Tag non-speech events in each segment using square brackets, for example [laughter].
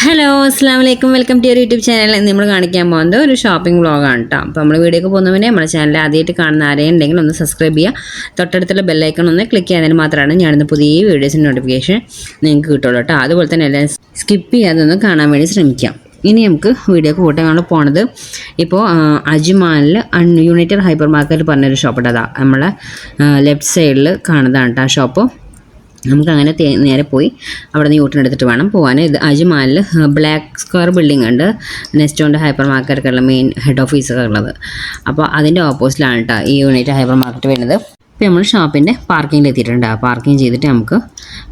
Hello അസ്സാം വലൈക്കും welcome to your YouTube channel നമ്മൾ കാണിക്കാൻ പോകുന്നത് ഒരു ഷോപ്പിംഗ് വ്ളോഗാണ് കേട്ടോ അപ്പോൾ നമ്മൾ വീഡിയോക്ക് പോകുന്ന നമ്മുടെ ചാനൽ ആദ്യമായിട്ട് കാണുന്ന ആരെയും ഉണ്ടെങ്കിൽ ഒന്ന് സബ്സ്ക്രൈബ് ചെയ്യുക. തൊട്ടടുത്തുള്ള ബെല്ലൈക്കൺ ഒന്ന് ക്ലിക്ക് ചെയ്യുന്നതിന് മാത്രമാണ് ഞാനിന്ന് പുതിയ വീഡിയോസിന്റെ നോട്ടിഫിക്കേഷൻ നിങ്ങൾക്ക് കിട്ടുള്ളൂ കേട്ടോ അതുപോലെ തന്നെ എല്ലാം സ്കിപ്പ് ചെയ്യാതൊന്ന് കാണാൻ വേണ്ടി ശ്രമിക്കാം. ഇനി നമുക്ക് വീഡിയോക്ക് കൂട്ടാൻ നമ്മൾ പോണത് ഇപ്പോൾ അജ്മാനിൽ യുണൈറ്റഡ് ഹൈപ്പർ മാർക്കറ്റ് പറഞ്ഞൊരു ഷോപ്പ് ഉണ്ടതാണ് നമ്മളെ ലെഫ്റ്റ് സൈഡിൽ കാണുന്നതാണ് കേട്ടോ ആ ഷോപ്പ് നമുക്ക് അങ്ങനെ നേരെ പോയി. അവിടെ നിന്ന് യൂട്ടൺ എടുത്തിട്ട് വേണം പോകാൻ ഇത് അജ്മാലിൽ ബ്ലാക്ക് സ്ക്വയർ ബിൽഡിംഗ് ഉണ്ട്. നെസ്റ്റോന്റെ ഹൈപ്പർ മാർക്കറ്റ് ഉള്ള മെയിൻ ഹെഡ് ഓഫീസൊക്കെ ഉള്ളത്. അപ്പോൾ അതിന്റെ ഓപ്പോസിറ്റിലാണ് കേട്ടോ ഈ യൂണിറ്റ് ഹൈപ്പർ മാർക്കറ്റ് വരുന്നത്. ഇപ്പോൾ നമ്മൾ ഷോപ്പിന്റെ പാർക്കിങ്ങിൽ എത്തിയിട്ടുണ്ട് പാർക്കിംഗ് ചെയ്തിട്ട് നമുക്ക്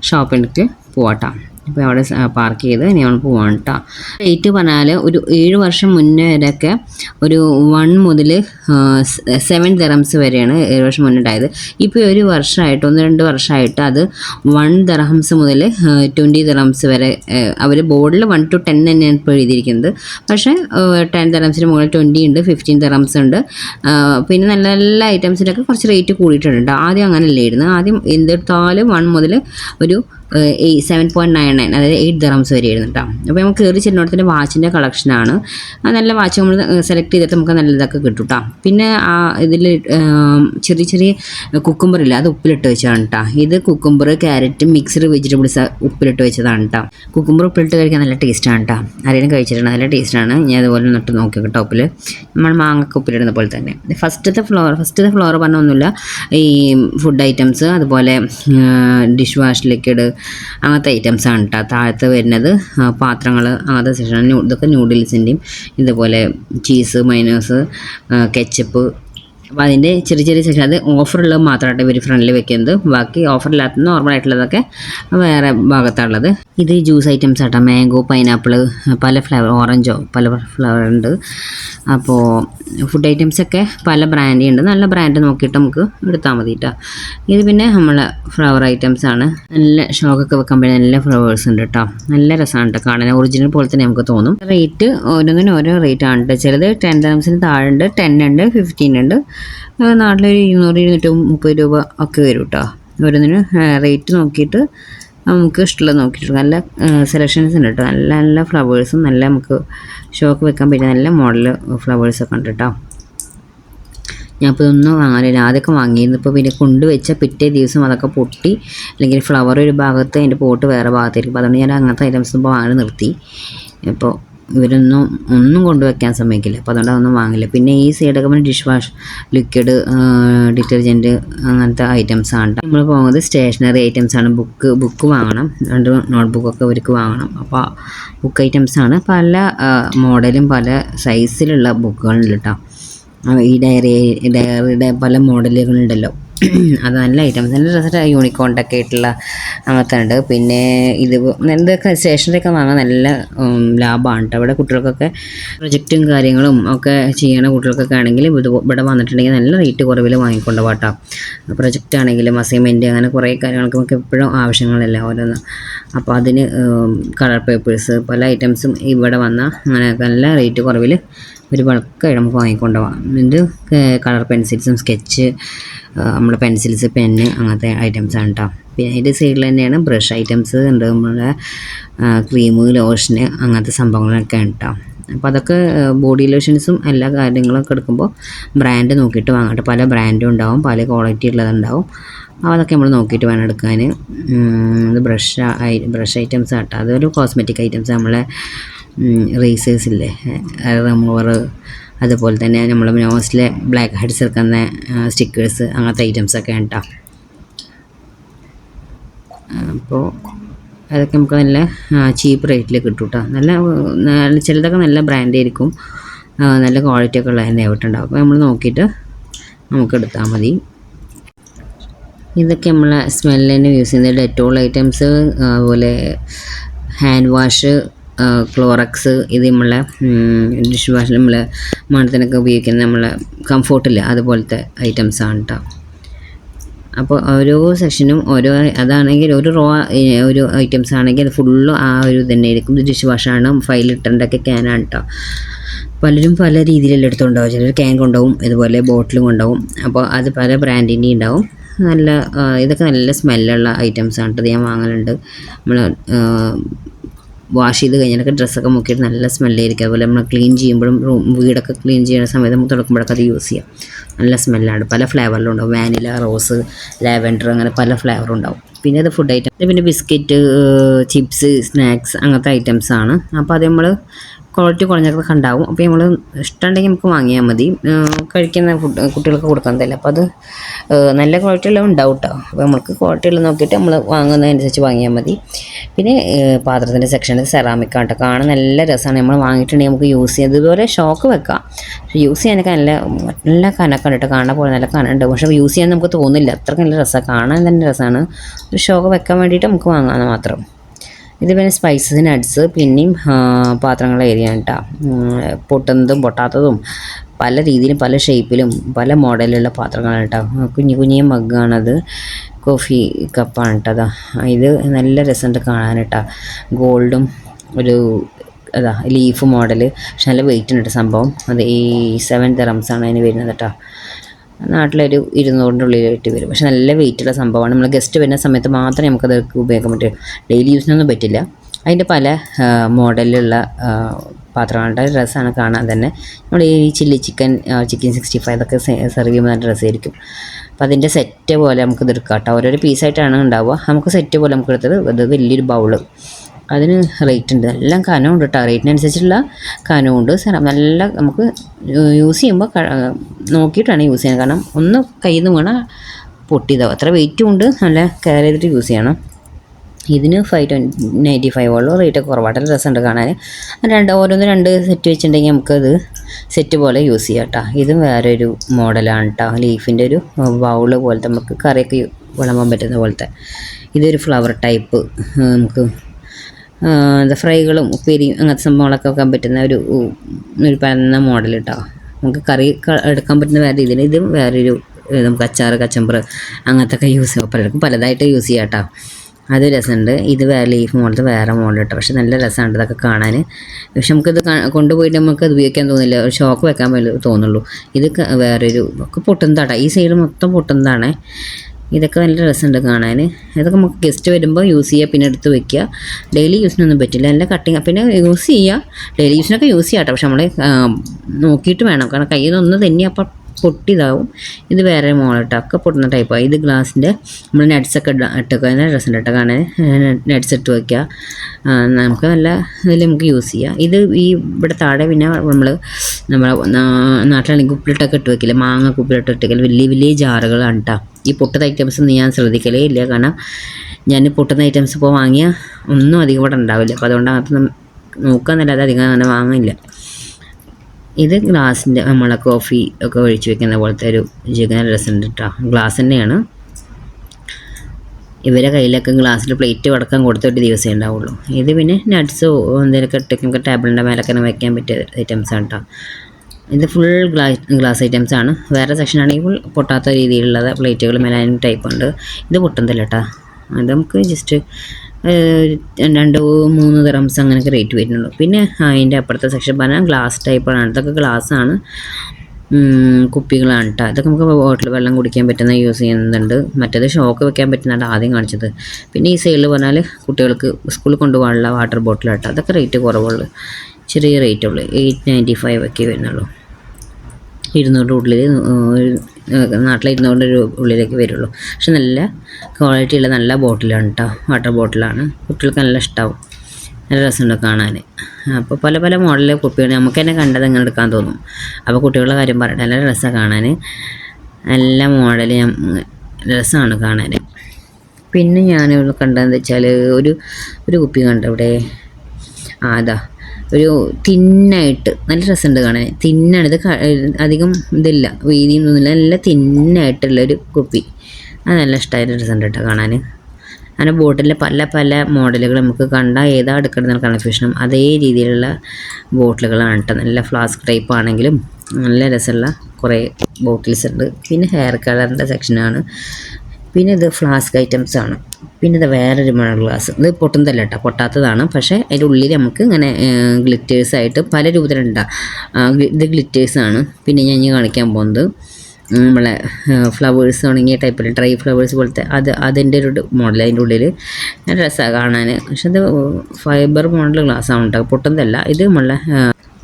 ഷോപ്പിലേക്ക് പോവാട്ടോ ഇപ്പോൾ അവിടെ പാർക്ക് ചെയ്ത് ഇനി നമ്മൾ പോവാണ് കേട്ടോ റേറ്റ് പറഞ്ഞാൽ ഒരു ഏഴ് വർഷം മുന്നേ വരെയൊക്കെ ഒരു വൺ മുതൽ സെവൻ ദറംസ് വരെയാണ് ഏഴ് വർഷം മുന്നേ ഉണ്ടായത്. ഇപ്പോൾ ഒരു വർഷമായിട്ട് ഒന്ന് രണ്ട് വർഷമായിട്ട് അത് വൺ ദറംസ് മുതൽ ട്വന്റി ദറംസ് വരെ അവർ ബോർഡിൽ വൺ ടു ടെൻ തന്നെയാണ് ഇപ്പോൾ എഴുതിയിരിക്കുന്നത്. പക്ഷേ ടെൻ ദറംസിന് മുകളിൽ ട്വന്റി ഉണ്ട് ഫിഫ്റ്റീൻ ദറംസ് ഉണ്ട്. പിന്നെ നല്ല നല്ല ഐറ്റംസിനൊക്കെ കുറച്ച് റേറ്റ് കൂടിയിട്ടുണ്ട് ആദ്യം അങ്ങനെ അങ്ങനെയല്ലായിരുന്നു ആദ്യം എന്തെടുത്താലും വൺ മുതൽ ഒരു സെവൻ പോയിന്റ് നയൻ നയൻ അതായത് എയ്റ്റ് ദറംസ് വരെ ആയിരുന്നു കേട്ടോ അപ്പോൾ നമുക്ക് കയറി ചെല്ലുന്നിടത്തിന്റെ വാച്ചിന്റെ കളക്ഷനാണ് ആ നല്ല വാച്ച് നമ്മൾ സെലക്ട് ചെയ്തിട്ട് നമുക്ക് നല്ല ഇതൊക്കെ കിട്ടും കേട്ടോ പിന്നെ ആ ഇതിൽ ചെറിയ ചെറിയ കുക്കുംബർ ഇല്ല അത് ഉപ്പിലിട്ട് വെച്ചതാണ് കേട്ടോ ഇത് കുക്കുംബർ ക്യാരറ്റ് മിക്സ്ഡ് വെജിറ്റബിൾസ് ഉപ്പിലിട്ട് വെച്ചതാണ് കേട്ടോ കുക്കുംബർ ഉപ്പിലിട്ട് കഴിക്കാൻ നല്ല ടേസ്റ്റാണ് കേട്ടോ ആരെങ്കിലും കഴിച്ചിട്ടുണ്ട് നല്ല ടേസ്റ്റാണ് ഞാൻ അതുപോലെ നട്ട് നോക്കി കേട്ടോ ഉപ്പിൽ നമ്മൾ മാങ്ങക്ക് ഉപ്പിലിടുന്ന പോലെ തന്നെ. ഫസ്റ്റത്തെ ഫ്ലോർ ഫസ്റ്റത്തെ ഫ്ലോർ പറഞ്ഞൊന്നുമില്ല. ഈ ഫുഡ് ഐറ്റംസ് അതുപോലെ ഡിഷ് വാഷ് ലിക്വിഡ് അങ്ങനത്തെ ഐറ്റംസ് ആണ് കേട്ടോ താഴത്ത് വരുന്നത് പാത്രങ്ങൾ അങ്ങനത്തെ സെക്ഷൻ ഇതൊക്കെ നൂഡിൽസിന്റെയും ഇതുപോലെ ചീസ് മൈനോസ് കെച്ചപ്പ് അപ്പോൾ അതിന്റെ ചെറിയ ചെറിയ സെക്ഷൻ അത് ഓഫറുള്ളത് മാത്രമായിട്ട് ഇവർ ഫ്രണ്ടിൽ വെക്കുന്നത്. ബാക്കി ഓഫറില്ലാത്ത നോർമൽ ആയിട്ടുള്ളതൊക്കെ വേറെ ഭാഗത്താണുള്ളത്. ഇത് ജ്യൂസ് ഐറ്റംസ് ആട്ടോ. മാംഗോ പൈനാപ്പിൾ പല ഫ്ലേവർ ഓറഞ്ചോ പല ഫ്ലേവർ ഉണ്ട്. അപ്പോൾ ഫുഡ് ഐറ്റംസൊക്കെ പല ബ്രാൻഡ് ഉണ്ട്. നല്ല ബ്രാൻഡ് നോക്കിയിട്ട് നമുക്ക് എടുത്താൽ മതി കേട്ടോ ഇത് പിന്നെ നമ്മളെ ഫ്ലവർ ഐറ്റംസ് ആണ്. നല്ല ഷോക്കൊക്കെ വെക്കാൻ പറ്റിയ നല്ല ഫ്ലവേഴ്സ് ഉണ്ട് കേട്ടോ നല്ല രസമാണ് കേട്ടോ കാണാൻ. ഒറിജിനൽ പോലെ തന്നെ നമുക്ക് തോന്നും. റേറ്റ് ഓരോന്നിനും ഓരോ റേറ്റ് ആണ് കേട്ടോ ചിലത് ടെൻ തൗസൻഡ് താഴെ ഉണ്ട് ടെൻ ഉണ്ട് ഫിഫ്റ്റീൻ ഉണ്ട്. നാട്ടിലൊരു ഇരുന്നൂറ് ഇരുന്നൂറ്റി മുപ്പത് രൂപ ഒക്കെ വരും കേട്ടോ ഓരോന്നിന് റേറ്റ് നോക്കിയിട്ട് നമുക്ക് ഇഷ്ടമുള്ളത് നോക്കിയിട്ട് നല്ല സെലക്ഷൻസ് ഉണ്ട് കേട്ടോ നല്ല നല്ല ഫ്ലവേഴ്സും നല്ല നമുക്ക് ഷോക്ക് വെക്കാൻ പറ്റിയ നല്ല മോഡൽ ഫ്ലവേഴ്സൊക്കെ ഉണ്ട് കേട്ടോ ഞാൻ ഇപ്പോൾ ഇതൊന്നും വാങ്ങാനില്ല. ആദ്യമൊക്കെ വാങ്ങിയിരുന്നു. ഇപ്പോൾ പിന്നെ കൊണ്ടുവച്ച പിറ്റേ ദിവസം അതൊക്കെ പൊട്ടി. അല്ലെങ്കിൽ ഫ്ലവർ ഒരു ഭാഗത്ത് അതിന്റെ പോട്ട് വേറെ ഭാഗത്തായിരിക്കും അപ്പോൾ അതുകൊണ്ട് ഞാൻ അങ്ങനത്തെ ഐറ്റംസ് ഇപ്പോൾ വാങ്ങാൻ നിർത്തി. ഇപ്പോൾ ഇവരൊന്നും ഒന്നും കൊണ്ടുവയ്ക്കാൻ സമ്മതിക്കില്ല. അപ്പോൾ അതുകൊണ്ട് അതൊന്നും വാങ്ങില്ല. പിന്നെ ഈ സൈഡൊക്കെ പിന്നെ ഡിഷ് വാഷ് ലിക്വിഡ് ഡിറ്റർജന്റ് അങ്ങനത്തെ ഐറ്റംസ് ആണ്. നമ്മൾ പോകുന്നത് സ്റ്റേഷനറി ഐറ്റംസ് ആണ്. ബുക്ക് ബുക്ക് വാങ്ങണം. രണ്ട് നോട്ട്ബുക്കൊക്കെ ഇവർക്ക് വാങ്ങണം. അപ്പോൾ ബുക്ക് ഐറ്റംസ് ആണ്. പല മോഡലും പല സൈസിലുള്ള ബുക്കുകളുണ്ട് കേട്ടോ ഈ ഡയറി ഡയറിയുടെ പല മോഡലുകളുണ്ടല്ലോ. [clears throat] അത് നല്ല ഐറ്റംസ് നല്ല ഡ്രസ്സിന്റെ യൂണിക്കോണ്ടൊക്കെ ആയിട്ടുള്ള അങ്ങനത്തെ ഉണ്ട് പിന്നെ ഇത് എന്തൊക്കെ സ്റ്റേഷനറിയൊക്കെ വാങ്ങാൻ നല്ല ലാഭമാണ് കേട്ടോ ഇവിടെ കുട്ടികൾക്കൊക്കെ പ്രൊജക്റ്റും കാര്യങ്ങളും ഒക്കെ ചെയ്യണ കുട്ടികൾക്കൊക്കെ ആണെങ്കിൽ ഇത് ഇവിടെ വന്നിട്ടുണ്ടെങ്കിൽ നല്ല റേറ്റ് കുറവിൽ വാങ്ങിക്കൊണ്ട് പോട്ടോ പ്രൊജക്റ്റ് ആണെങ്കിലും അസൈൻമെന്റ് അങ്ങനെ കുറേ കാര്യങ്ങൾക്കും ഒക്കെ എപ്പോഴും ആവശ്യങ്ങളല്ല ഓരോന്ന്. അപ്പോൾ അതിന് കളർ പേപ്പേഴ്സ് പല ഐറ്റംസും ഇവിടെ വന്നാൽ അങ്ങനെ നല്ല റേറ്റ് കുറവിൽ ഒരു ബൾക്കായിട്ട് നമുക്ക് വാങ്ങിക്കൊണ്ട് പോകാം കളർ പെൻസിൽസും സ്കെച്ച് നമ്മുടെ പെൻസിൽസ് പെന്ന് അങ്ങനത്തെ ഐറ്റംസ് ആണ് കേട്ടോ പിന്നെ അതിന്റെ സൈഡിൽ തന്നെയാണ് ബ്രഷ് ഐറ്റംസ് ഉണ്ട്. നമ്മുടെ ക്രീമ് ലോഷന് അങ്ങനത്തെ സംഭവങ്ങളൊക്കെ ഉണ്ട് കേട്ടോ അപ്പോൾ അതൊക്കെ ബോഡി ലോഷൻസും എല്ലാ കാര്യങ്ങളൊക്കെ എടുക്കുമ്പോൾ ബ്രാൻഡ് നോക്കിയിട്ട് വാങ്ങട്ടെ പല ബ്രാൻഡും ഉണ്ടാവും പല ക്വാളിറ്റി ഉള്ളതുണ്ടാവും അപ്പോൾ അതൊക്കെ നമ്മൾ നോക്കിയിട്ട് വേണം എടുക്കാൻ ഇത് ബ്രഷ് ബ്രഷ് ഐറ്റംസ് ആട്ടോ അതൊരു കോസ്മെറ്റിക് ഐറ്റംസ് നമ്മളെ റേസേഴ്സ് ഇല്ലേ? റിമൂവർ അതുപോലെ തന്നെ നമ്മൾ നോസിലെ ബ്ലാക്ക് ഹെഡ്സ് എടുക്കുന്ന സ്റ്റിക്കേഴ്സ് അങ്ങനത്തെ ഐറ്റംസൊക്കെ ആണ് കേട്ടോ അപ്പോൾ അതൊക്കെ നമുക്ക് നല്ല ചീപ്പ് റേറ്റിൽ കിട്ടും കേട്ടോ നല്ല നല്ല- ചിലതൊക്കെ നല്ല ബ്രാൻഡ് ആയിരിക്കും. നല്ല ക്വാളിറ്റി ഒക്കെ ഉള്ള തന്നെ ആയിട്ടുണ്ടാവും അപ്പോൾ നമ്മൾ നോക്കിയിട്ട് നമുക്ക് എടുത്താൽ മതി. ഇതൊക്കെ നമ്മൾ സ്മെല്ലിന് യൂസ് ചെയ്യുന്ന ഡെറ്റോൾ ഐറ്റംസ് അതുപോലെ ഹാൻഡ് വാഷ് ക്ലോറക്സ് ഇത് നമ്മളെ ഡിഷ് വാഷ് നമ്മളെ മണത്തിനൊക്കെ ഉപയോഗിക്കുന്ന നമ്മളെ കംഫോർട്ടില്ല അതുപോലത്തെ ഐറ്റംസ് ആണ് കേട്ടോ അപ്പോൾ ഓരോ സെഷനും ഓരോ അതാണെങ്കിൽ ഒരു റോ ഒരു ഐറ്റംസ് ആണെങ്കിൽ അത് ഫുള്ളും ആ ഒരു തന്നെ ആയിരിക്കും. ഡിഷ് വാഷാണ് ഫയൽ ഇട്ടേണ്ടൊക്കെ ക്യാനാണ് കേട്ടോ പലരും പല രീതിയിലുള്ള എടുത്തുണ്ടാവും. ചിലർ ക്യാൻ കൊണ്ടുപോകും ഇതുപോലെ ബോട്ടിലും കൊണ്ടുപോകും. അപ്പോൾ അത് പല ബ്രാൻഡിന്റെ ഉണ്ടാവും. നല്ല ഇതൊക്കെ നല്ല സ്മെല്ലുള്ള ഐറ്റംസ് ആണ് കേട്ടോ ഞാൻ വാങ്ങലുണ്ട്. നമ്മൾ വാഷ് ചെയ്ത് കഴിഞ്ഞാലൊക്കെ ഡ്രസ്സൊക്കെ മുക്കിയിട്ട് നല്ല സ്മെല്ലായിരിക്കും അതുപോലെ നമ്മൾ ക്ലീൻ ചെയ്യുമ്പോഴും റൂം വീടൊക്കെ ക്ലീൻ ചെയ്യുന്ന സമയത്ത് നമുക്ക് തുടക്കുമ്പോഴൊക്കെ അത് യൂസ് ചെയ്യാം. നല്ല സ്മെല്ലാണ് പല ഫ്ലേവറിലും ഉണ്ടാവും. വാനില റോസ് ലാവൻഡർ അങ്ങനെ പല ഫ്ലേവറും ഉണ്ടാവും. പിന്നെ അത് ഫുഡ് ഐറ്റം പിന്നെ ബിസ്ക്കറ്റ് ചിപ്സ് സ്നാക്സ് അങ്ങനത്തെ ഐറ്റംസ് ആണ്. അപ്പോൾ അത് നമ്മൾ ക്വാളിറ്റി കുറഞ്ഞൊക്കെ ഉണ്ടാവും. അപ്പോൾ നമ്മൾ ഇഷ്ടമുണ്ടെങ്കിൽ നമുക്ക് വാങ്ങിയാൽ മതി. കഴിക്കുന്ന ഫുഡ് കുട്ടികൾക്ക് കൊടുക്കുന്നതല്ല അപ്പോൾ അത് നല്ല ക്വാളിറ്റി ഉള്ളത് ഉണ്ടാവും അപ്പോൾ നമുക്ക് ക്വാളിറ്റി ഉള്ളത് നോക്കിയിട്ട് നമ്മൾ വാങ്ങുന്നതനുസരിച്ച് വാങ്ങിയാൽ മതി. പിന്നെ പാത്രത്തിന്റെ സെക്ഷനിൽ സെറാമിക് കേട്ടോ കാണാൻ നല്ല രസമാണ്. നമ്മൾ വാങ്ങിയിട്ടുണ്ടെങ്കിൽ നമുക്ക് യൂസ് ചെയ്യാം. ഇതുപോലെ ഷോക്ക് വെക്കാം. യൂസ് ചെയ്യാനൊക്കെ നല്ല നല്ല കനക്ക കേട്ടോ കാണാൻ പോലെ നല്ല കനുണ്ട് പക്ഷേ യൂസ് ചെയ്യാൻ നമുക്ക് തോന്നില്ല അത്രയ്ക്ക് നല്ല രസമാണ് കാണാൻ തന്നെ രസമാണ് ഒരു ഷോക്ക് വെക്കാൻ വേണ്ടിയിട്ട് നമുക്ക് വാങ്ങാമെന്ന് മാത്രം. ഇത് പിന്നെ സ്പൈസസ് നട്ട്സ് പിന്നെയും പാത്രങ്ങളെ ഏരിയ കേട്ടോ പൊട്ടുന്നതും പൊട്ടാത്തതും പല രീതിയിലും പല ഷേപ്പിലും പല മോഡലിലുള്ള പാത്രങ്ങളാണ് കേട്ടോ കുഞ്ഞു കുഞ്ഞു മഗ്ഗാണത് കോഫി കപ്പാണ് കേട്ടോ ഇത് നല്ല രസമുണ്ട് കാണാൻ കേട്ടോ ഗോൾഡും ഒരു അതാ ലീഫ് മോഡൽ പക്ഷെ നല്ല വെയിറ്റ് ഉണ്ട് സംഭവം. അത് ഈ സെവൻ ആണ് അതിന് വരുന്നത് കേട്ടോ നാട്ടിലൊരു ഇരുന്നൂറിന്റെ ഉള്ളിലായിട്ട് വരും. പക്ഷെ നല്ല വെയിറ്റുള്ള സംഭവമാണ്. നമ്മൾ ഗസ്റ്റ് വരുന്ന സമയത്ത് മാത്രമേ നമുക്കത് ഉപയോഗിക്കാൻ പറ്റൂ. ഡെയിലി യൂസിനൊന്നും പറ്റില്ല. അതിന്റെ പല മോഡലിലുള്ള പാത്രങ്ങളുടെ ഡ്രസ്സാണ് കാണാൻ തന്നെ. നമ്മൾ ഈ chilli chicken chicken sixty five ഇതൊക്കെ സെർവ് ചെയ്യുമ്പോൾ നല്ല ഡ്രസ്സായിരിക്കും അപ്പോൾ അതിന്റെ സെറ്റ് പോലെ നമുക്കിത് എടുക്കാം കേട്ടോ. ഓരോരോ പീസായിട്ടാണ് ഉണ്ടാവുക. നമുക്ക് സെറ്റ് പോലെ നമുക്ക് എടുത്തത് അത് വലിയൊരു ബൗൾ അതിന് റേറ്റ് ഉണ്ട്. എല്ലാം കനമുണ്ട് കേട്ടോ റേറ്റിനനുസരിച്ചുള്ള കനമുണ്ട്. ഉണ്ട് നല്ല നമുക്ക് യൂസ് ചെയ്യുമ്പോൾ നോക്കിയിട്ടാണ് യൂസ് ചെയ്യുന്നത്. കാരണം ഒന്ന് കയ്യിൽ നിന്ന് വീണാൽ പൊട്ടിയതാവും. അത്ര വെയിറ്റും ഉണ്ട്. നല്ല കെയർ ചെയ്തിട്ട് യൂസ് ചെയ്യണം. ഇതിന് ഫൈവ് ട്വന്റി നയന്റി ഫൈവ് ഉള്ളൂ റേറ്റ് കുറവായിട്ട് രസമുണ്ട് കാണാൻ രണ്ട് ഓരോന്ന് രണ്ട് സെറ്റ് വെച്ചിട്ടുണ്ടെങ്കിൽ നമുക്കത് സെറ്റ് പോലെ യൂസ് ചെയ്യാം കേട്ടോ ഇതും വേറൊരു മോഡലാണ് കേട്ടോ ലീഫിന്റെ ഒരു ബൗൾ പോലത്തെ നമുക്ക് കറിയൊക്കെ വിളമ്പാൻ പറ്റുന്ന പോലത്തെ. ഇതൊരു ഫ്ലവർ ടൈപ്പ് നമുക്ക് എന്താ ഫ്രൈകളും ഉപ്പേരിയും അങ്ങനത്തെ സംഭവങ്ങളൊക്കെ വെക്കാൻ പറ്റുന്ന ഒരു ഒരു പരന്ന മോഡൽ കേട്ടോ നമുക്ക് കറി എടുക്കാൻ പറ്റുന്ന വേറെ രീതിയിൽ ഇതും വേറൊരു നമുക്ക് അച്ചാറ് കച്ചമ്പർ അങ്ങനത്തെ ഒക്കെ യൂസ് ചെയ്യാം. പലർക്കും പലതായിട്ട് യൂസ് ചെയ്യാം കേട്ടോ അത് രസമുണ്ട് ഇത് വേറെ ലീഫ് മോഡൽ വേറെ മോഡൽ കേട്ടോ പക്ഷെ നല്ല രസമുണ്ട് ഇതൊക്കെ കാണാൻ പക്ഷെ നമുക്കിത് കൊണ്ടുപോയിട്ട് നമുക്ക് അത് ഉപയോഗിക്കാൻ തോന്നില്ല. ഒരു ഷോക്ക് വെക്കാൻ തോന്നുള്ളൂ. ഇത് വേറൊരു ഒക്കെ പൊട്ടുന്നതാട്ടോ ഈ സൈഡ് മൊത്തം പൊട്ടുന്നതാണേ. ഇതൊക്കെ നല്ല രസമുണ്ട് കാണാൻ. ഇതൊക്കെ നമുക്ക് ഗസ്റ്റ് വരുമ്പോൾ യൂസ് ചെയ്യുക പിന്നെ എടുത്ത് വെക്കുക. ഡെയിലി യൂസിനൊന്നും പറ്റില്ല. നല്ല കട്ടിങ് പിന്നെ യൂസ് ചെയ്യുക ഡെയിലി യൂസിനൊക്കെ യൂസ് ചെയ്യാം കേട്ടോ പക്ഷെ നമ്മൾ നോക്കിയിട്ട് വേണം. കാരണം കയ്യിൽ നിന്ന് ഒന്ന് തന്നെ അപ്പം പൊട്ടിയതാവും. ഇത് വേറെ മോളിട്ട് ഒക്കെ പൊട്ടുന്ന ടൈപ്പാണ് ഇത് ഗ്ലാസിന്റെ നമ്മൾ നട്ട്സൊക്കെ ഇട്ടൊക്കെ. നല്ല രസമുണ്ട് കേട്ടോ കാണാൻ. നട്ട്സ് ഇട്ട് വയ്ക്കുക നമുക്ക് നല്ല ഇതിൽ നമുക്ക് യൂസ് ചെയ്യാം. ഇത് ഈ ഇവിടെ താഴെ പിന്നെ നമ്മൾ നമ്മളെ നാ- നാട്ടിലാണെങ്കിൽ കുപ്പിലിട്ടൊക്കെ ഇട്ട് വയ്ക്കില്ല മാങ്ങ കുപ്പിലിട്ട് ഇട്ടേക്കില്ല വലിയ വലിയ ജാറുകളാണ് കേട്ടോ ഈ പൊട്ടുന്ന ഐറ്റംസ് ഒന്നും ഞാൻ ശ്രദ്ധിക്കലേ ഇല്ല. കാരണം ഞാൻ പൊട്ടുന്ന ഐറ്റംസ് ഇപ്പോൾ വാങ്ങിയ ഒന്നും അധികം ഇവിടെ ഉണ്ടാവില്ല. അപ്പോൾ അതുകൊണ്ട് അകത്ത് നോക്കാന്നല്ലാതെ അധികം അങ്ങനെ വാങ്ങില്ല. ഇത് ഗ്ലാസിന്റെ നമ്മളെ കോഫി ഒക്കെ ഒഴിച്ച് വെക്കുന്ന പോലത്തെ ഒരു ജിഗന രസമുണ്ട് കേട്ടോ ഗ്ലാസ് തന്നെയാണ്. ഇവരെ കയ്യിലൊക്കെ ഗ്ലാസ്സിൽ പ്ലേറ്റ് വടക്കം കൊടുത്തിട്ട് ദിവസമേ ഉണ്ടാവുള്ളൂ. ഇത് പിന്നെ നട്ട്സോ എന്തെങ്കിലുമൊക്കെ ഇട്ടൊക്കെ ടേബിളിന്റെ മേലൊക്കെ വയ്ക്കാൻ പറ്റിയ ആണ് കേട്ടോ ഇത് ഫുൾ ഗ്ലാസ് ഗ്ലാസ് ഐറ്റംസ് ആണ്. വേറെ സെക്ഷൻ ആണെങ്കിൽ ഫുൾ പൊട്ടാത്ത രീതിയിലുള്ള പ്ലേറ്റുകൾ മെലാനിൻ ടൈപ്പ് ഉണ്ട്. ഇത് പൊട്ടുന്നില്ല കേട്ടോ അത് നമുക്ക് ജസ്റ്റ് രണ്ട് മൂന്ന് ദിറംസ് അങ്ങനെയൊക്കെ റേറ്റ് വരുന്നുള്ളൂ. പിന്നെ അതിന്റെ അപ്പുറത്തെ സെക്ഷൻ പറഞ്ഞാൽ ഗ്ലാസ് ടൈപ്പാണ് ഗ്ലാസ് ഉം, കുപ്പികളാണ് കേട്ടോ അതൊക്കെ നമുക്ക് ബോട്ടിൽ വെള്ളം കുടിക്കാൻ പറ്റുന്ന യൂസ് ചെയ്യുന്നുണ്ട്. മറ്റേത് ഷോക്ക് വെക്കാൻ പറ്റുന്നതാണ് ആദ്യം കാണിച്ചത്. പിന്നെ ഈ സൈഡിൽ പറഞ്ഞാൽ കുട്ടികൾക്ക് സ്കൂളിൽ കൊണ്ടുപോകാനുള്ള വാട്ടർ ബോട്ടിൽ കേട്ടോ അതൊക്കെ റേറ്റ് കുറവുള്ളൂ. ചെറിയ റേറ്റ് ഉള്ളൂ എയ്റ്റ് നയന്റി ഫൈവ് ഒക്കെ വരുന്നുള്ളൂ. ഇരുന്നൂറിന്റെ ഉള്ളിൽ നാട്ടിലെ ഇരുന്നൂറിന്റെ ഉള്ളിലേക്ക് വരുള്ളൂ. പക്ഷെ നല്ല ക്വാളിറ്റി ഉള്ള നല്ല ബോട്ടിലാണ് കേട്ടോ വാട്ടർ ബോട്ടിലാണ്. കുട്ടികൾക്ക് നല്ല ഇഷ്ടമാവും നല്ല രസമുണ്ട് കാണാൻ. അപ്പോൾ പല പല മോഡലിലെ കുപ്പികൾ നമുക്ക് തന്നെ കണ്ടത് അങ്ങനെ എടുക്കാൻ തോന്നും. അപ്പോൾ കുട്ടികളുടെ കാര്യം പറയട്ടെ. നല്ല രസമാണ് കാണാൻ. നല്ല മോഡൽ രസമാണ് കാണാൻ. പിന്നെ ഞാൻ കണ്ടതെന്ന് വെച്ചാൽ ഒരു ഒരു കുപ്പി കണ്ടവിടെ ആദാ ഒരു തിന്നായിട്ട് നല്ല രസമുണ്ട് കാണാൻ. തിന്നാണ് ഇത് അധികം ഇതില്ല വീതിയൊന്നുമില്ല നല്ല തിന്നായിട്ടുള്ള ഒരു കുപ്പി. അത് നല്ല ഇഷ്ടമായിട്ട് രസമുണ്ട് കേട്ടോ കാണാൻ. അങ്ങനെ ബോട്ടിലെ പല പല മോഡലുകൾ നമുക്ക് കണ്ടാൽ ഏതാ എടുക്കേണ്ടത് കൺഫ്യൂഷനും അതേ രീതിയിലുള്ള ബോട്ടിലുകളാണ് കേട്ടോ. നല്ല ഫ്ലാസ്ക് ടൈപ്പ് ആണെങ്കിലും നല്ല രസമുള്ള കുറേ ബോട്ടിൽസ് ഉണ്ട്. പിന്നെ ഹെയർ കളറിന്റെ സെക്ഷനാണ്. പിന്നെ ഇത് ഫ്ലാസ്ക് ഐറ്റംസ് ആണ് പിന്നെ ഇത് വേറൊരു മഴ ഗ്ലാസ് ഇത് പൊട്ടുന്നതല്ല കേട്ടോ പൊട്ടാത്തതാണ്. പക്ഷേ അതിന്റെ ഉള്ളിൽ നമുക്ക് ഇങ്ങനെ ഗ്ലിറ്റേഴ്സായിട്ട് പല രൂപത്തിലുണ്ടാകും ഇത് ഗ്ലിറ്റേഴ്സാണ് പിന്നെ ഞാൻ ഇനി കാണിക്കാൻ പോകുന്നത് നമ്മളെ ഫ്ലവേഴ്സ് തുടങ്ങിയ ടൈപ്പിൽ ഡ്രൈ ഫ്ലവേഴ്സ് പോലത്തെ അത് അതിന്റെ ഒരു മോഡൽ അതിന്റെ ഉള്ളിൽ രസമാണ് കാണാൻ പക്ഷെ അത് ഫൈബർ മോഡൽ ഗ്ലാസ് ആണ് കേട്ടോ പൊട്ടുന്നതല്ല. ഇത് നമ്മളെ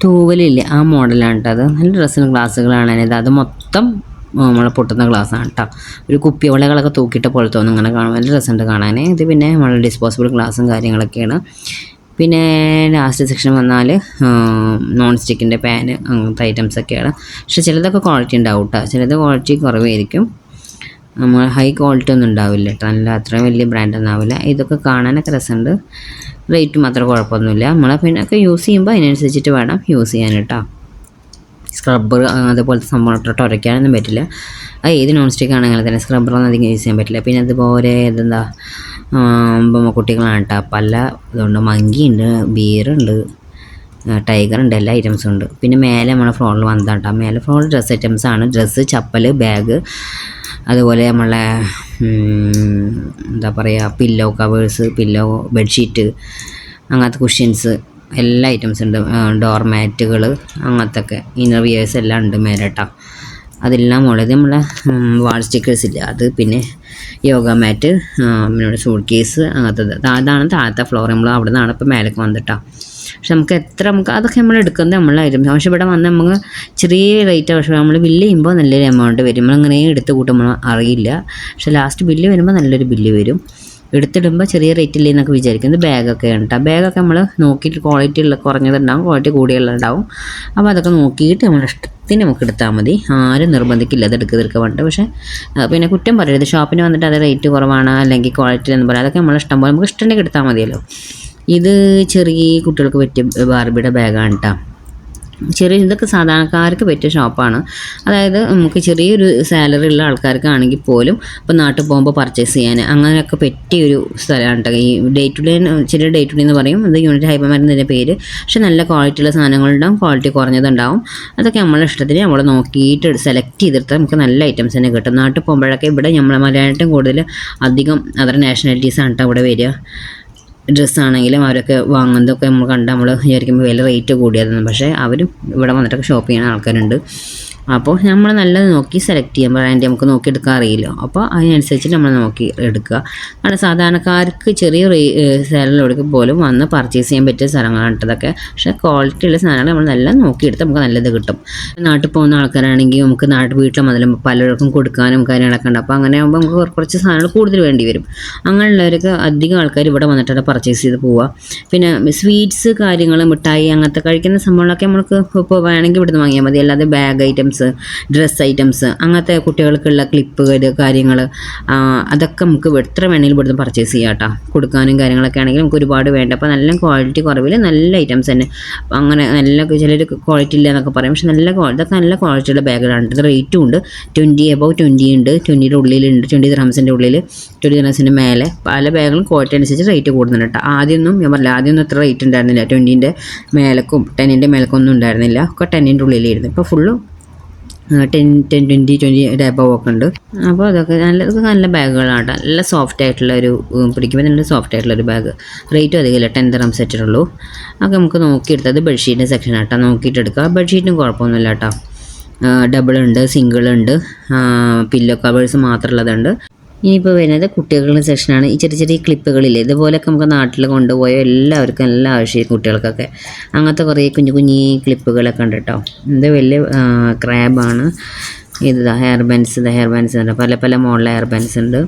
തൂവലില്ലേ ആ മോഡലാണ് കേട്ടോ അത്. നല്ല രസമുള്ള ഗ്ലാസ്സുകളാണ് ഇത് അത് മൊത്തം നമ്മളെ പൊട്ടുന്ന ഗ്ലാസ്സാണ് കേട്ടോ. ഒരു കുപ്പി വളകളൊക്കെ തൂക്കിയിട്ട പോലെ തോന്നും ഇങ്ങനെ കാണാൻ നല്ല രസമുണ്ട് കാണാൻ ഇത് പിന്നെ നമ്മളെ ഡിസ്പോസിബിൾ ഗ്ലാസും കാര്യങ്ങളൊക്കെയാണ്. പിന്നെ ലാസ്റ്റ് സെക്ഷൻ വന്നാൽ നോൺ സ്റ്റിക്കിന്റെ പാന് അങ്ങനത്തെ ഐറ്റംസ് ഒക്കെയാണ്. പക്ഷെ ചിലതൊക്കെ ക്വാളിറ്റി ഉണ്ടാവും കേട്ടോ. ചിലത് ക്വാളിറ്റി കുറവായിരിക്കും. നമ്മൾ ഹൈ ക്വാളിറ്റി ഒന്നും ഉണ്ടാവില്ല കേട്ടോ. നല്ല അത്രയും വലിയ ബ്രാൻഡ് ഒന്നും ആവില്ല. ഇതൊക്കെ കാണാനൊക്കെ രസമുണ്ട്. റേറ്റ് മാത്രം കുഴപ്പമൊന്നുമില്ല. നമ്മളെ പിന്നെ ഒക്കെ യൂസ് ചെയ്യുമ്പോൾ അതിനനുസരിച്ചിട്ട് വേണം യൂസ് ചെയ്യാൻ കേട്ടോ. സ്ക്രബ്ബർ അതുപോലത്തെ സംഭവം ഇട്ടിട്ട് ഉരയ്ക്കാനൊന്നും പറ്റില്ല. അത് ഏത് നോൺ സ്റ്റിക്ക് ആണെങ്കിൽ തന്നെ സ്ക്രബ്ബറൊന്നും അധികം യൂസ് ചെയ്യാൻ പറ്റില്ല. പിന്നെ അതുപോലെ ഇതെന്താ കുട്ടികളാണ് കേട്ടോ പല ഇതുണ്ട്. മങ്കിയുണ്ട് ബിയറുണ്ട് ടൈഗർ ഉണ്ട് എല്ലാ ഐറ്റംസും ഉണ്ട്. പിന്നെ മേലെ നമ്മളെ ഫ്ലോറിൽ വന്നതാണ് കേട്ടോ മേലെ ഫ്ലോറിൽ ഡ്രസ്സ് ഐറ്റംസ് ആണ്. ഡ്രസ്സ് ചപ്പൽ ബാഗ് അതുപോലെ നമ്മളെ എന്താ പറയുക പില്ലോ കവേഴ്സ് പില്ലോ ബെഡ്ഷീറ്റ് അങ്ങനത്തെ കുഷ്യൻസ് എല്ലാ ഐറ്റംസ് ഉണ്ട്. ഡോർ മാറ്റുകൾ അങ്ങനത്തെ ഒക്കെ ഇന്നർ വിയേഴ്സ് എല്ലാം ഉണ്ട് മേലേട്ടാ. അതെല്ലാം ഉള്ളത് നമ്മളെ വാൾ സ്റ്റിക്കേഴ്സ് ഇല്ല? അത് പിന്നെ യോഗ മാറ്റ് പിന്നെ സൂട്ട് കേസ് അങ്ങനത്തെ അതാണ് താഴത്തെ ഫ്ലോർ നമ്മൾ അവിടെ നിന്നാണ് ഇപ്പോൾ മേലേക്ക് വന്നിട്ടാ. പക്ഷെ നമുക്ക് എത്ര നമുക്ക് അതൊക്കെ നമ്മൾ എടുക്കുന്നത് നമ്മളെ ഐറ്റംസ് പക്ഷെ ഇവിടെ വന്ന് നമുക്ക് ചെറിയ റേറ്റ് പക്ഷേ നമ്മൾ ബില്ല് ചെയ്യുമ്പോൾ നല്ലൊരു എമൗണ്ട് വരും. നമ്മളിങ്ങനെ എടുത്ത് കൂട്ടുമ്പോൾ അറിയില്ല. പക്ഷെ ലാസ്റ്റ് ബില്ല് വരുമ്പോൾ നല്ലൊരു ബില്ല് വരും. എടുത്തിടുമ്പോൾ ചെറിയ റേറ്റില്ലേ എന്നൊക്കെ വിചാരിക്കുന്നത് ബാഗൊക്കെ കേട്ടോ ബാഗൊക്കെ നമ്മൾ നോക്കിയിട്ട് ക്വാളിറ്റി ഉള്ള കുറഞ്ഞതുണ്ടാവും ക്വാളിറ്റി കൂടിയുള്ളതുണ്ടാവും. അപ്പോൾ അതൊക്കെ നോക്കിയിട്ട് നമ്മൾ ഇഷ്ടത്തിന് നമുക്ക് എടുത്താൽ മതി. ആരും നിർബന്ധിക്കില്ല അത് എടുക്കുക എടുക്കുക വേണ്ട പക്ഷേ പിന്നെ കുറ്റം പറയരുത്. ഷോപ്പിന് വന്നിട്ട് അത് റേറ്റ് കുറവാണ് അല്ലെങ്കിൽ ക്വാളിറ്റി എന്ന് പറയാം. അതൊക്കെ നമ്മൾ ഇഷ്ടം പോലെ നമുക്ക് ഇഷ്ടമുണ്ടെങ്കിൽ എടുത്താൽ മതിയല്ലോ. ഇത് ചെറിയ കുട്ടികൾക്ക് പറ്റിയ ബാർബിയുടെ ബാഗാണ് കേട്ടോ ചെറിയ ഇതൊക്കെ സാധാരണക്കാർക്ക് പറ്റിയ ഷോപ്പാണ്. അതായത് നമുക്ക് ചെറിയൊരു സാലറി ഉള്ള ആൾക്കാർക്കാണെങ്കിൽ പോലും ഇപ്പോൾ നാട്ടിൽ പോകുമ്പോൾ പർച്ചേസ് ചെയ്യാൻ അങ്ങനെയൊക്കെ പറ്റിയൊരു സ്ഥലമാണ് കേട്ടോ ഈ ഡേ ടു ഡേ ചെറിയ ഡേ ടു ഡേ എന്ന് പറയും. ഇത് യൂണിറ്റ് ഹൈപ്പർ മരുന്നിന്റെ പേര്. പക്ഷെ നല്ല ക്വാളിറ്റിയുള്ള സാധനങ്ങളുണ്ടാവും ക്വാളിറ്റി കുറഞ്ഞതുണ്ടാവും. അതൊക്കെ നമ്മളെ ഇഷ്ടത്തിന് നമ്മൾ നോക്കിയിട്ട് സെലക്ട് ചെയ്തെടുത്താൽ നമുക്ക് നല്ല ഐറ്റംസ് തന്നെ കിട്ടും. നാട്ടിൽ പോകുമ്പോഴൊക്കെ ഇവിടെ നമ്മളെ മലയാളത്തിൽ കൂടുതൽ അധികം അതർ ആണ് കേട്ടോ ഇവിടെ വരിക. ഡ്രസ്സാണെങ്കിലും അവരൊക്കെ വാങ്ങുന്നതൊക്കെ നമ്മൾ കണ്ട് നമ്മൾ വിചാരിക്കുമ്പോൾ വില റേറ്റ് കൂടിയതെന്ന് പക്ഷേ അവരും ഇവിടെ വന്നിട്ടൊക്കെ ഷോപ്പ് ചെയ്യുന്ന ആൾക്കാരുണ്ട്. അപ്പോൾ നമ്മൾ നല്ലത് നോക്കി സെലക്ട് ചെയ്യാം ബ്രാൻഡ് നമുക്ക് നോക്കി എടുക്കാൻ അറിയില്ല. അപ്പോൾ അതിനനുസരിച്ച് നമ്മൾ നോക്കി എടുക്കുക. കാരണം സാധാരണക്കാർക്ക് ചെറിയ സാലറിയോടൊക്കെ പോലും വന്ന് പർച്ചേസ് ചെയ്യാൻ പറ്റിയ സ്ഥലങ്ങളാണ് ഇതൊക്കെ. പക്ഷേ ക്വാളിറ്റി ഉള്ള സാധനങ്ങൾ നമ്മൾ നല്ല നോക്കിയെടുത്ത് നമുക്ക് നല്ലത് കിട്ടും. നാട്ടിൽ പോകുന്ന ആൾക്കാരാണെങ്കിൽ നമുക്ക് നാട്ടിൽ വീട്ടിൽ മുതലും പലർക്കും കൊടുക്കാനും കാര്യങ്ങളൊക്കെ ഉണ്ട്. അപ്പോൾ അങ്ങനെ ആകുമ്പോൾ നമുക്ക് കുറച്ച് സാധനങ്ങൾ കൂടുതൽ വേണ്ടി വരും. അങ്ങനെയുള്ളവർക്ക് അധികം ആൾക്കാർ ഇവിടെ വന്നിട്ടാണ് പർച്ചേസ് ചെയ്ത് പോവുക. പിന്നെ സ്വീറ്റ്സ് കാര്യങ്ങൾ മിഠായി അങ്ങനത്തെ കഴിക്കുന്ന സംഭവങ്ങളൊക്കെ നമുക്ക് ഇപ്പോൾ വേണമെങ്കിൽ ഇവിടുന്ന് വാങ്ങിയാൽ മതി. അല്ലാതെ ബാഗ് ഐറ്റംസ് ഡ്രസ്സ് ഐറ്റംസ് അങ്ങനത്തെ കുട്ടികൾക്കുള്ള ക്ലിപ്പുകൾ കാര്യങ്ങൾ അതൊക്കെ നമുക്ക് എത്ര വേണമെങ്കിലും ഇവിടുന്ന് പർച്ചേസ് ചെയ്യാം കേട്ടോ. കൊടുക്കാനും കാര്യങ്ങളൊക്കെ ആണെങ്കിലും നമുക്ക് ഒരുപാട് വേണ്ട. അപ്പോൾ നല്ല ക്വാളിറ്റി കുറവിൽ നല്ല ഐറ്റംസ് തന്നെ. അങ്ങനെ നല്ല ചിലർ ക്വാളിറ്റി ഇല്ല എന്നൊക്കെ പറയും. പക്ഷെ നല്ല ക്വാളിറ്റി ഇതൊക്കെ നല്ല ക്വാളിറ്റിയുള്ള ബാഗുകളാണ് ഇത് റേറ്റും ഉണ്ട്. ട്വന്റി എബവ് ട്വന്റി ഉണ്ട്. ട്വന്റിയുടെ ഉള്ളിലുണ്ട്. ട്വന്റി ദ്രംസിന്റെ ഉള്ളിൽ ട്വന്റി ദ്രംസിന്റെ മേലെ പല ബാഗുകളും ക്വാളിറ്റി അനുസരിച്ച് റേറ്റ് കൂടുന്നുണ്ട് കേട്ടോ. ആദ്യമൊന്നും ഞാൻ പറഞ്ഞില്ല ആദ്യമൊന്നും ഇത്ര റേറ്റ് ഉണ്ടായിരുന്നില്ല. ട്വന്റീന്റെ മേലക്കും ടെന്നിന്റെ മേലക്കൊന്നും ഉണ്ടായിരുന്നില്ല. ഒക്കെ ടെന്നിന്റെ ഉള്ളിലായിരുന്നു. ഇപ്പോൾ ഫുള്ളും ten ten twenty twenty above ഒക്കെ ഉണ്ട്. അപ്പോൾ അതൊക്കെ നല്ല നല്ല ബാഗുകളാണ് കേട്ടോ. നല്ല സോഫ്റ്റ് ആയിട്ടുള്ള ഒരു പിടിക്കുമ്പോൾ നല്ല സോഫ്റ്റ് ആയിട്ടുള്ള ഒരു ബാഗ് റേറ്റും അധികമില്ല ടെൻ തറം സെറ്റുള്ളൂ അതൊക്കെ നമുക്ക് നോക്കിയെടുത്തത് ബെഡ്ഷീറ്റിന്റെ സെക്ഷൻ ആട്ടോ. നോക്കിയിട്ട് എടുക്കുക ബെഡ്ഷീറ്റിനും കുഴപ്പമൊന്നുമില്ല കേട്ടോ. ഡബിൾ ഉണ്ട് സിംഗിൾ ഉണ്ട്. പില്ലോ കവേഴ്സ് മാത്രമുള്ളതുണ്ട് ഇനിയിപ്പോൾ വരുന്നത് കുട്ടികളുടെ സെക്ഷനാണ് ഈ ചെറിയ ചെറിയ ക്ലിപ്പുകളില്ലേ ഇതുപോലെയൊക്കെ നമുക്ക് നാട്ടിൽ കൊണ്ടുപോയ എല്ലാവർക്കും എല്ലാ ആവശ്യം കുട്ടികൾക്കൊക്കെ. അങ്ങനത്തെ കുറേ കുഞ്ഞു കുഞ്ഞി ക്ലിപ്പുകളൊക്കെ ഉണ്ട് കേട്ടോ. ഇത് വലിയ ക്രാബാണ്. ഇത് ഹെയർ ബാൻഡ്സ് ഹെയർ ബാൻഡ്സ് ഉണ്ട്. പല പല മോഡൽ ഹെയർ ബാൻഡ്സ് ഉണ്ട്.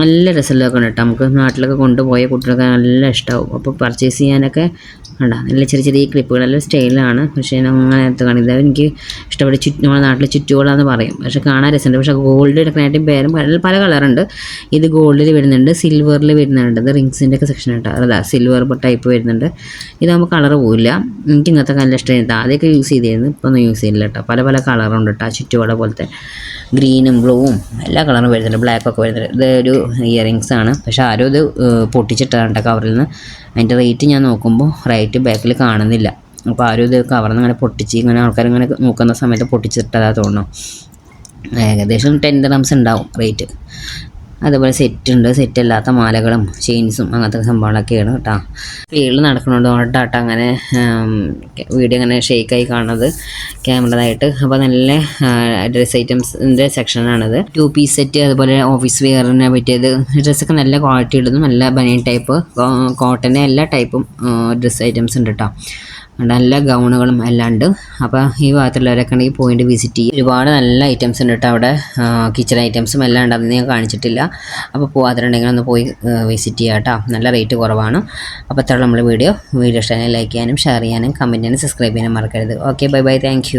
നല്ല രസമുള്ളതൊക്കെ ഉണ്ട് കേട്ടോ. നമുക്ക് നാട്ടിലൊക്കെ കൊണ്ടുപോയ കുട്ടികൾക്ക് നല്ല ഇഷ്ടമാവും അപ്പോൾ പർച്ചേസ് ചെയ്യാനൊക്കെ കണ്ട? നല്ല ചെറിയ ചെറിയ ക്ലിപ്പുകൾ നല്ല സ്റ്റൈലാണ് പക്ഷേ അങ്ങനത്തെ കാണിത് എനിക്ക് ഇഷ്ടപ്പെട്ട ചുറ്റ് നമ്മുടെ നാട്ടിൽ ചുറ്റുകളാന്ന് പറയും. പക്ഷേ കാണാൻ രസമുണ്ട്. പക്ഷേ ഗോൾഡ് എടുക്കാനായിട്ട് പേരും പല പല കളറുണ്ട് ഇത് ഗോൾഡിൽ വരുന്നുണ്ട് സിൽവറിൽ വരുന്നുണ്ട്. ഇത് റിങ്സിന്റെ ഒക്കെ സെക്ഷൻ കേട്ടോ അതാ സിൽവർ ടൈപ്പ് വരുന്നുണ്ട്. ഇതാകുമ്പോൾ കളർ പോവില്ല. എനിക്ക് ഇങ്ങനത്തെ നല്ല ഇഷ്ടമായിരുന്നു ആദ്യമൊക്കെ യൂസ് ചെയ്തിരുന്നു. ഇപ്പോൾ ഒന്നും യൂസ് ചെയ്യില്ല കേട്ടോ പല പല കളറുണ്ട് കേട്ടോ ചുറ്റുവട പോലത്തെ. ഗ്രീനും ബ്ലൂവും എല്ലാ കളറും വരുന്നുണ്ട്. ബ്ലാക്കൊക്കെ വരുന്നുണ്ട്. ഇത് ഒരു ഇയറിങ്സ് ആണ്. പക്ഷെ ആരും ഇത് പൊട്ടിച്ചിട്ടാണ് കവറിൽ നിന്ന് അതിന്റെ റേറ്റ് ഞാൻ നോക്കുമ്പോൾ റൈറ്റ് ബാക്കിൽ കാണുന്നില്ല. അപ്പോൾ ആരും ഇത് കവറിൽ നിന്ന് ഇങ്ങനെ പൊട്ടിച്ച് ഇങ്ങനെ ആൾക്കാർ ഇങ്ങനെ നോക്കുന്ന സമയത്ത് പൊട്ടിച്ചിട്ടതാ തോന്നുന്നു. ഏകദേശം ടെൻ ഗ്രാംസ് ഉണ്ടാവും റേറ്റ് അതുപോലെ സെറ്റ് ഉണ്ട്. സെറ്റ് അല്ലാത്ത മാലകളും ചെയിൻസും അങ്ങനത്തെ സംഭവങ്ങളൊക്കെയാണ് കേട്ടോ. ഫീൽഡിൽ നടക്കണോണ്ട് ഓട്ടാട്ട അങ്ങനെ വീഡിയോ അങ്ങനെ ഷേക്കായി കാണുന്നത് ക്യാമറതായിട്ട് അപ്പോൾ നല്ല ഡ്രസ് ഐറ്റംസിന്റെ സെക്ഷനാണിത് ടു പീസ് സെറ്റ് അതുപോലെ ഓഫീസ് വെയറിനെ പറ്റിയത്. ഡ്രസ്സൊക്കെ നല്ല ക്വാളിറ്റി ഉള്ളതും നല്ല ബനിയൻ ടൈപ്പ് കോട്ടന്റെ എല്ലാ ടൈപ്പും ഡ്രസ് ഐറ്റംസ് ഉണ്ട് കേട്ടോ നല്ല ഗൗണുകളും എല്ലാം ഉണ്ട് അപ്പോൾ ഈ ഭാഗത്തുള്ളവരൊക്കെ ഉണ്ടെങ്കിൽ പോയിന്റ് വിസിറ്റ് ചെയ്യും ഒരുപാട് നല്ല ഐറ്റംസ് ഉണ്ട് കേട്ടോ അവിടെ. കിച്ചൺ ഐറ്റംസും എല്ലാം ഉണ്ട്. അതൊന്നും ഞാൻ കാണിച്ചിട്ടില്ല. അപ്പോൾ പോകാത്തിട്ടുണ്ടെങ്കിൽ ഒന്ന് പോയി വിസിറ്റ് ചെയ്യാം കേട്ടോ നല്ല റേറ്റ് കുറവാണ്. അപ്പോൾ അത്ര നമ്മൾ വീഡിയോ വീഡിയോ ഇഷ്ടമായി ലൈക്ക് ചെയ്യാനും ഷെയർ ചെയ്യാനും കമന്റ് ചെയ്യാനും സബ്സ്ക്രൈബ് ചെയ്യാനും മറക്കരുത്. Okay bye bye thank